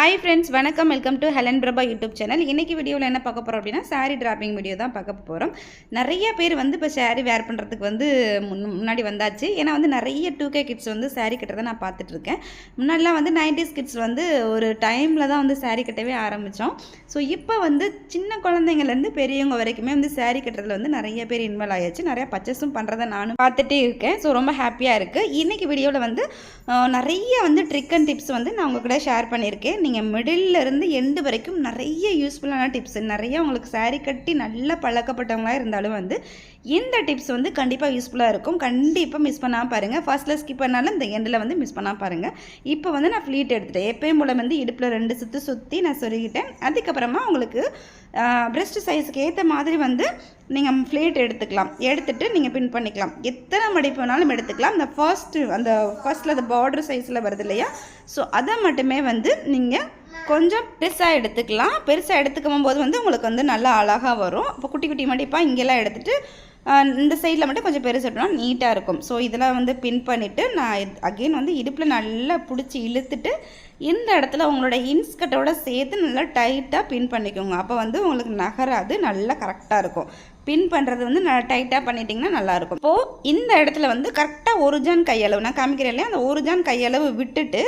Hi friends வணக்கம். Welcome to Helen Prabha YouTube channel இன்றைக்கி வீடியோவில் என்ன பார்க்க போகிறோம் அப்படின்னா saree டிராப்பிங் வீடியோ தான் பார்க்க போகிறோம் நிறைய பேர் வந்து இப்போ saree வேர் பண்ணுறதுக்கு வந்து முன் முன்னாடி வந்தாச்சு. ஏன்னா வந்து நிறைய டூ கே கிட்ஸ் வந்து saree கட்டுறதை நான் பார்த்துட்ருக்கேன் முன்னாடிலாம் வந்து நைன்டிஸ் கிட்ஸ் வந்து ஒரு டைமில் தான் வந்து saree கட்டவே ஆரம்பித்தோம் ஸோ இப்போ வந்து சின்ன குழந்தைங்கள்லேருந்து பெரியவங்க வரைக்குமே வந்து saree கட்டுறதுல வந்து நிறைய பேர் இன்வால்வ் ஆயாச்சு. நிறையா பர்ச்சேஸும் பண்ணுறதை நானும் பார்த்துட்டே இருக்கேன். ஸோ ரொம்ப ஹாப்பியாக இருக்குது இன்றைக்கி வீடியோவில் வந்து நிறைய வந்து ட்ரிக் அண்ட் டிப்ஸ் வந்து நான் உங்கள் கூட ஷேர் பண்ணியிருக்கேன். நீங்கள் மிடில் இருந்து எண்டு வரைக்கும் நிறைய யூஸ்ஃபுல்லான டிப்ஸ் நிறைய உங்களுக்கு saree கட்டி நல்லா பழக்கப்பட்டவங்களாக இருந்தாலும் வந்து இந்த டிப்ஸ் வந்து கண்டிப்பாக யூஸ்ஃபுல்லாக இருக்கும். கண்டிப்பாக மிஸ் பண்ணாமல் பாருங்கள் ஃபர்ஸ்ட்டில் ஸ்கிப் பண்ணாலும் இந்த எண்டில் வந்து மிஸ் பண்ணாமல் பாருங்கள் இப்போ வந்து நான் ஃப்ளீட் எடுத்துட்டேன். எப்பயும் மூலம் வந்து இடுப்பில் ரெண்டு சுற்று சுற்றி நான் சொருகிட்டேன். அதுக்கப்புறமா உங்களுக்கு பிரஸ்ட் சைஸுக்கு ஏற்ற மாதிரி வந்து நீங்கள் ஃப்ளேட் எடுத்துக்கலாம். எடுத்துட்டு நீங்கள் பின் பண்ணிக்கலாம். எத்தனை மடிப்பு வேணாலும் எடுத்துக்கலாம். அந்த ஃபர்ஸ்ட்டு அந்த ஃபர்ஸ்ட்டில் அந்த பார்டர் சைஸில் வருது இல்லையா? ஸோ அதை மட்டுமே வந்து நீங்கள் கொஞ்சம் பெருசாக எடுத்துக்கலாம். பெருசாக எடுத்துக்கும் போது வந்து உங்களுக்கு வந்து நல்லா அழகாக வரும். இப்போ குட்டி குட்டி மடிப்பாக இங்கெல்லாம் எடுத்துகிட்டு இந்த சைடில் மட்டும் கொஞ்சம் பெருசு நீட்டாக இருக்கும். ஸோ இதெல்லாம் வந்து பின் பண்ணிவிட்டு நான் அகெயின் வந்து இடுப்பில் நல்லா பிடிச்சி இழுத்துட்டு இந்த இடத்துல உங்களோட இன்ஸ்கட்டோட சேர்த்து நல்லா டைட்டாக பின் பண்ணிக்கோங்க. அப்போ வந்து உங்களுக்கு நகராது நல்லா கரெக்டாக இருக்கும். பின் பண்ணுறது வந்து நல்லா டைட்டாக பண்ணிட்டீங்கன்னா நல்லாயிருக்கும் இப்போது இந்த இடத்துல வந்து கரெக்டாக ஒரு ஜான் கையளவு நான் காமிக்கிறேன் இல்லையா? அந்த ஒரு ஜான் கையளவு விட்டுட்டு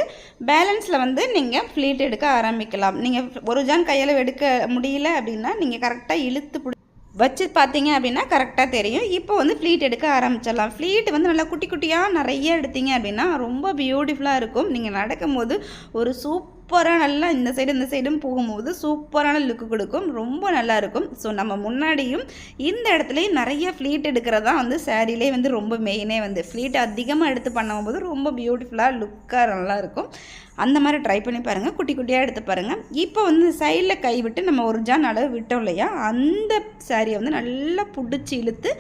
பேலன்ஸில் வந்து நீங்கள் ஃப்ளீட் எடுக்க ஆரம்பிக்கலாம். நீங்கள் ஒரு ஜான் கையளவு எடுக்க முடியல அப்படின்னா நீங்கள் கரெக்டாக இழுத்து பிடி வச்சு பார்த்தீங்க அப்படின்னா கரெக்டாக தெரியும். இப்போ வந்து ஃப்ளீட் எடுக்க ஆரம்பிச்சிடலாம். ஃப்ளீட் வந்து நல்லா குட்டி குட்டியாக நிறைய எடுத்தீங்க அப்படின்னா ரொம்ப பியூட்டிஃபுல்லாக இருக்கும். நீங்கள் நடக்கும்போது ஒரு சூப்பராக நல்லா இந்த சைடு இந்த சைடும் போகும்போது சூப்பரான லுக்கு கொடுக்கும். ரொம்ப நல்லா இருக்கும் ஸோ நம்ம முன்னாடியும் இந்த இடத்துலையும் நிறைய ஃப்ளீட் எடுக்கிறதா வந்து சேரீலே வந்து ரொம்ப மெயினே வந்து. ஃப்ளீட் அதிகமாக எடுத்து பண்ணும்போது ரொம்ப பியூட்டிஃபுல்லாக லுக்காக நல்லாயிருக்கும் அந்த மாதிரி ட்ரை பண்ணி பாருங்கள் குட்டி குட்டியாக எடுத்து பாருங்கள் இப்போ வந்து சைடில் கை விட்டு நம்ம ஒரு ஜான் அளவு விட்டோம் இல்லையா? அந்த சாரியை வந்து நல்லா பிடிச்சி இழுத்து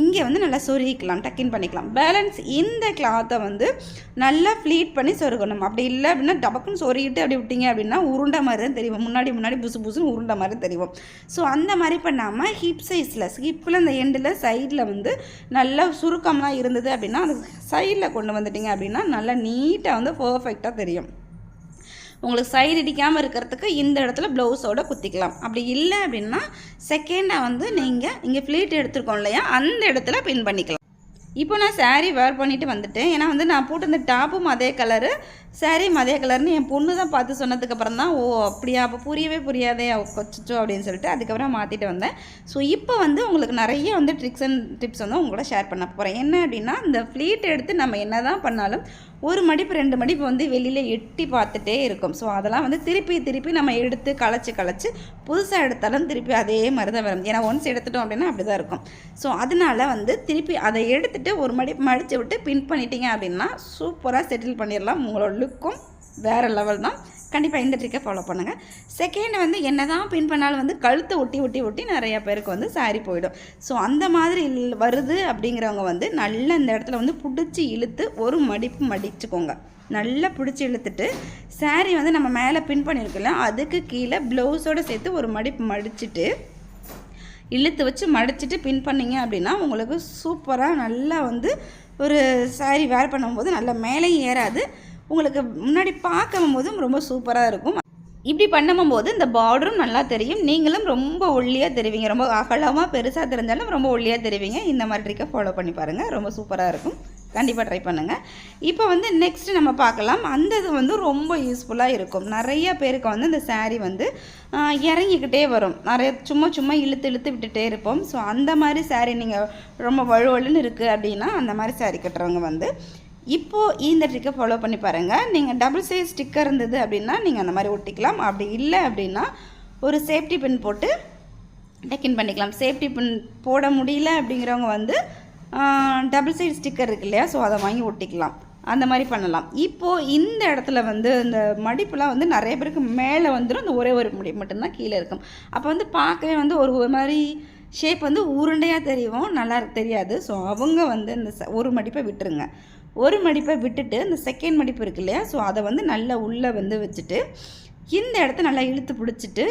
இங்கே வந்து நல்லா சொருகிக்கலாம். டக்கின் பண்ணிக்கலாம். பேலன்ஸ் இந்த கிளாத்தை வந்து நல்லா ஃப்ளீட் பண்ணி சொருகணும். அப்படி இல்லை அப்படின்னா டபக்குன்னு சொருகிட்டு அப்படி விட்டீங்க அப்படின்னா உருண்டை மாதிரி தான் தெரியும். முன்னாடி முன்னாடி புசு புசுன்னு உருண்டை மாதிரி தெரியும். ஸோ அந்த மாதிரி பண்ணாமல் ஹிப் சைஸில் ஹிப்பில் அந்த எண்டில் சைடில் வந்து நல்லா சுருக்கம்லாம் இருந்தது அப்படின்னா அது சைடில் கொண்டு வந்துட்டீங்க அப்படின்னா நல்லா நீட்டாக வந்து பர்ஃபெக்டாக தெரியும். உங்களுக்கு சைடு இடிக்காமல் இருக்கிறதுக்கு இந்த இடத்துல ப்ளவுஸோட குத்திக்கலாம். அப்படி இல்லை அப்படின்னா செகண்டாக வந்து நீங்கள் இங்கே ஃப்ளீட் எடுத்துருக்கோம் இல்லையா அந்த இடத்துல பின் பண்ணிக்கலாம். இப்போ நான் சாரீ வேர் பண்ணிவிட்டு வந்துட்டேன். ஏன்னா வந்து நான் போட்டு இந்த டாப்பும் அதே கலரு சாரியும் அதே கலர்னு என் பொண்ணு தான் பார்த்து சொன்னதுக்கப்புறம் தான் ஓ அப்படியா அப்போ புரியவே புரியாதே கொச்சிச்சோ அப்படின்னு சொல்லிட்டு அதுக்கப்புறம் மாற்றிட்டு வந்தேன். ஸோ இப்போ வந்து உங்களுக்கு நிறைய வந்து ட்ரிக்ஸ் அண்ட் டிப்ஸ் வந்து உங்களோட ஷேர் பண்ண போகிறேன் என்ன அப்படின்னா இந்த ஃப்ளீட் எடுத்து நம்ம என்ன தான் பண்ணாலும் ஒரு மடிப்பு ரெண்டு மடிப்பு வந்து வெளியில் எட்டி பார்த்துட்டே இருக்கும். ஸோ அதெல்லாம் வந்து திருப்பி திருப்பி நம்ம எடுத்து களைச்சி களைச்சி புதுசாக எடுத்தாலும் திருப்பி அதே மாதிரி தான் வரும். ஏன்னா ஒன்ஸ் எடுத்துட்டோம் அப்படின்னா அப்படி தான் இருக்கும். ஸோ அதனால வந்து திருப்பி அதை எடுத்துட்டு ஒரு மடிப்பு மடித்து விட்டு பின் பண்ணிட்டீங்க அப்படின்னா சூப்பராக செட்டில் பண்ணிடலாம். உங்களோட லுக்கும் வேறு லெவல் தான். கண்டிப்பாக இந்த ட்ரிக்கை ஃபாலோ பண்ணுங்கள் செகண்ட் வந்து என்ன தான் பின் பண்ணாலும் வந்து கழுத்தை ஒட்டி ஒட்டி ஒட்டி நிறைய பேருக்கு வந்து சாரி போயிடும். ஸோ அந்த மாதிரி இல்- வருது அப்படிங்கிறவங்க வந்து நல்ல இந்த இடத்துல வந்து பிடிச்சி இழுத்து ஒரு மடிப்பு மடிச்சுக்கோங்க. நல்லா பிடிச்சி இழுத்துட்டு saree வந்து நம்ம மேலே பின் பண்ணியிருக்கோம்ல அதுக்கு கீழே ப்ளவுஸோடு சேர்த்து ஒரு மடிப்பு மடிச்சுட்டு இழுத்து வச்சு மடிச்சிட்டு பின் பண்ணிங்க அப்படின்னா உங்களுக்கு சூப்பராக நல்லா வந்து ஒரு saree வேர் பண்ணும்போது நல்லா மேலேயும் ஏறாது. உங்களுக்கு முன்னாடி பார்க்கும் போதும் ரொம்ப சூப்பராக இருக்கும். இப்படி பண்ணும்போது இந்த பார்டரும் நல்லா தெரியும். நீங்களும் ரொம்ப ஒல்லியாக தெரிவிங்க. ரொம்ப அகலமாக பெருசாக தெரிஞ்சாலும் ரொம்ப ஒல்லியாக தெரிவிங்க. இந்த மாதிரி ட்ரிக்கை ஃபாலோ பண்ணி பாருங்கள் ரொம்ப சூப்பராக இருக்கும். கண்டிப்பாக ட்ரை பண்ணுங்கள் இப்போ வந்து நெக்ஸ்ட் நம்ம பார்க்கலாம். அந்த இது வந்து ரொம்ப யூஸ்ஃபுல்லாக இருக்கும். நிறைய பேருக்கு வந்து இந்த சாரீ வந்து இறங்கிக்கிட்டே வரும். நிறைய சும்மா சும்மா இழுத்து இழுத்து விட்டுட்டே இருப்போம். ஸோ அந்த மாதிரி சாரீ நீங்கள் ரொம்ப வழுவழுன்னு இருக்குது அப்படின்னா அந்த மாதிரி சாரீ கட்டுறவங்க வந்து இப்போது இந்த ட்ரிக்கை ஃபாலோ பண்ணி பாருங்கள் நீங்கள் டபுள் சைஸ் ஸ்டிக்கர் இருந்தது அப்படின்னா நீங்கள் அந்த மாதிரி ஒட்டிக்கலாம். அப்படி இல்லை அப்படின்னா ஒரு சேஃப்டி பின் போட்டு டெக்கின் பண்ணிக்கலாம். சேஃப்டி பின் போட முடியல அப்படிங்கிறவங்க வந்து டபுள் சைடு ஸ்டிக்கர் இருக்கு இல்லையா? ஸோ அதை வாங்கி ஒட்டிக்கலாம். அந்த மாதிரி பண்ணலாம். இப்போது இந்த இடத்துல வந்து இந்த மடிப்புலாம் வந்து நிறைய பேருக்கு மேலே வந்துடும் இந்த ஒரே ஒரு முடி மட்டும்தான் கீழே இருக்கும். அப்போ வந்து பார்க்கவே வந்து ஒரு ஒரு மாதிரி ஷேப் வந்து உருண்டையாக தெரியும். நல்லா தெரியாது. ஸோ அவங்க வந்து இந்த ச- ஒரு மடிப்பை விட்டுருங்க. ஒரு மடிப்பை விட்டுட்டு இந்த செகண்ட் மடிப்பு இருக்கு இல்லையா? ஸோ அதை வந்து நல்லா உள்ளே வந்து வச்சுட்டு இந்த இடத்த நல்லா இழுத்து பிடிச்சிட்டு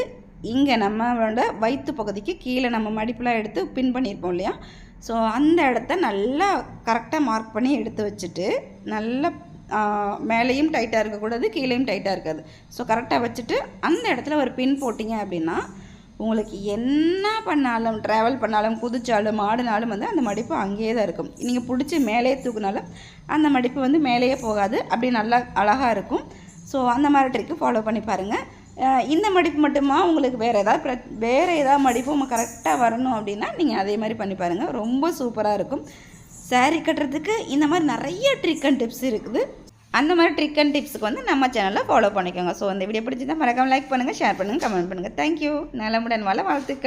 இங்கே நம்மளோட வயிற்று பகுதிக்கு கீழே நம்ம மடிப்புலாம் எடுத்து பின் பண்ணியிருப்போம் இல்லையா? ஸோ அந்த இடத்த நல்லா கரெக்டாக மார்க் பண்ணி எடுத்து வச்சுட்டு நல்லா மேலேயும் டைட்டாக இருக்கக்கூடாது கீழேயும் டைட்டாக இருக்காது. ஸோ கரெக்டாக வச்சுட்டு அந்த இடத்துல ஒரு பின் போட்டிங்க அப்படின்னா உங்களுக்கு என்ன பண்ணாலும் ட்ராவல் பண்ணாலும் குதிச்சாலும் ஆடினாலும் வந்து அந்த மடிப்பு அங்கேயே தான் இருக்கும். நீங்கள் பிடிச்சி மேலேயே தூக்குனாலும் அந்த மடிப்பு வந்து மேலேயே போகாது. அப்படி நல்லா அழகாக இருக்கும். ஸோ அந்த மாதிரி ட்ரிக்கு ஃபாலோ பண்ணி பாருங்கள் இந்த மடிப்பு மட்டுமா? உங்களுக்கு வேறு ஏதாவது ப்ர வேறு ஏதாவது மடிப்பு கரெக்டாக வரணும் அப்படின்னா நீங்கள் அதே மாதிரி பண்ணி பாருங்கள் ரொம்ப சூப்பராக இருக்கும். சாரீ கட்டுறதுக்கு இந்த மாதிரி நிறைய ட்ரிக் அண்ட் டிப்ஸ் இருக்குது. அந்த மாதிரி ட்ரிக் அண்ட் டிப்ஸுக்கு வந்து நம்ம சேனலில் ஃபாலோ பண்ணிக்கோங்க. ஸோ இந்த வீடியோ பிடிச்சிருந்தா மறக்காமல் லைக் பண்ணுங்கள் ஷேர் பண்ணுங்கள் கமெண்ட் பண்ணுங்கள் தேங்க்யூ நலமுடன் வாழ வாழ்த்துக்கள்.